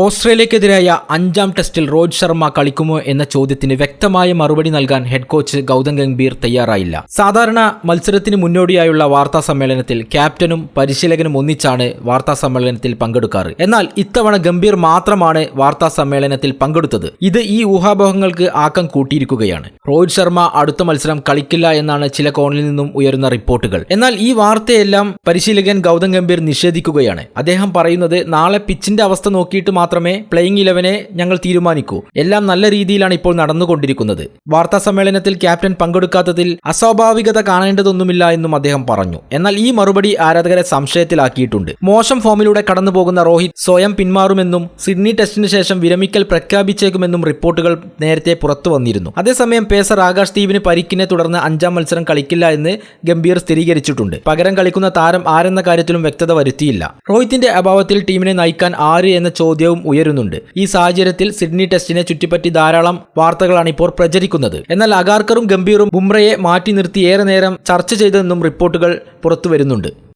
ഓസ്ട്രേലിയക്കെതിരായ അഞ്ചാം ടെസ്റ്റിൽ രോഹിത് ശർമ്മ കളിക്കുമോ എന്ന ചോദ്യത്തിന് വ്യക്തമായ മറുപടി നൽകാൻ ഹെഡ് കോച്ച് ഗൗതം ഗംഭീർ തയ്യാറായില്ല. സാധാരണ മത്സരത്തിന് മുന്നോടിയായുള്ള വാർത്താ സമ്മേളനത്തിൽ ക്യാപ്റ്റനും പരിശീലകനും ഒന്നിച്ചാണ് വാർത്താ സമ്മേളനത്തിൽ പങ്കെടുക്കാറ്. എന്നാൽ ഇത്തവണ ഗംഭീർ മാത്രമാണ് വാർത്താ സമ്മേളനത്തിൽ പങ്കെടുത്തത്. ഇത് ഈ ഊഹാപോഹങ്ങൾക്ക് ആക്കം കൂട്ടിയിരിക്കുകയാണ്. രോഹിത് ശർമ്മ അടുത്ത മത്സരം കളിക്കില്ല എന്നാണ് ചില കോണിൽ നിന്നും ഉയരുന്ന റിപ്പോർട്ടുകൾ. എന്നാൽ ഈ വാർത്തയെല്ലാം പരിശീലകൻ ഗൗതം ഗംഭീർ നിഷേധിക്കുകയാണ്. അദ്ദേഹം പറയുന്നത് നാളെ പിച്ചിന്റെ അവസ്ഥ നോക്കിയിട്ട് മാത്രമേ പ്ലേയിങ് ഇലവനെ ഞങ്ങൾ തീരുമാനിക്കൂ. എല്ലാം നല്ല രീതിയിലാണ് ഇപ്പോൾ നടന്നുകൊണ്ടിരിക്കുന്നത്. വാർത്താ സമ്മേളനത്തിൽ ക്യാപ്റ്റൻ പങ്കെടുക്കാത്തതിൽ അസ്വാഭാവികത കാണേണ്ടതൊന്നുമില്ല എന്നും അദ്ദേഹം പറഞ്ഞു. എന്നാൽ ഈ മറുപടി ആരാധകരെ സംശയത്തിലാക്കിയിട്ടുണ്ട്. മോശം ഫോമിലൂടെ കടന്നു പോകുന്ന രോഹിത് സ്വയം പിന്മാറുമെന്നും സിഡ്നി ടെസ്റ്റിന് ശേഷം വിരമിക്കൽ പ്രഖ്യാപിച്ചേക്കുമെന്നും റിപ്പോർട്ടുകൾ നേരത്തെ പുറത്തു വന്നിരുന്നു. അതേസമയം പേസർ ആകാശ് ദീപിന് പരിക്കിനെ തുടർന്ന് അഞ്ചാം മത്സരം കളിക്കില്ല എന്ന് ഗംഭീർ സ്ഥിരീകരിച്ചിട്ടുണ്ട്. പകരം കളിക്കുന്ന താരം ആരെന്ന കാര്യത്തിലും വ്യക്തത വരുത്തിയില്ല. രോഹിത്തിന്റെ അഭാവത്തിൽ ടീമിനെ നയിക്കാൻ ആര് എന്ന ചോദ്യവും ഉയരുന്നുണ്ട്. ഈ സാഹചര്യത്തിൽ സിഡ്നി ടെസ്റ്റിനെ ചുറ്റിപ്പറ്റി ധാരാളം വാർത്തകളാണ് ഇപ്പോൾ പ്രചരിക്കുന്നത്. എന്നാൽ അഗാർക്കറും ഗംഭീറും ബുംറയെ മാറ്റി നിർത്തി ഏറെ നേരം ചർച്ച ചെയ്തതെന്നും റിപ്പോർട്ടുകൾ പുറത്തുവരുന്നുണ്ട്.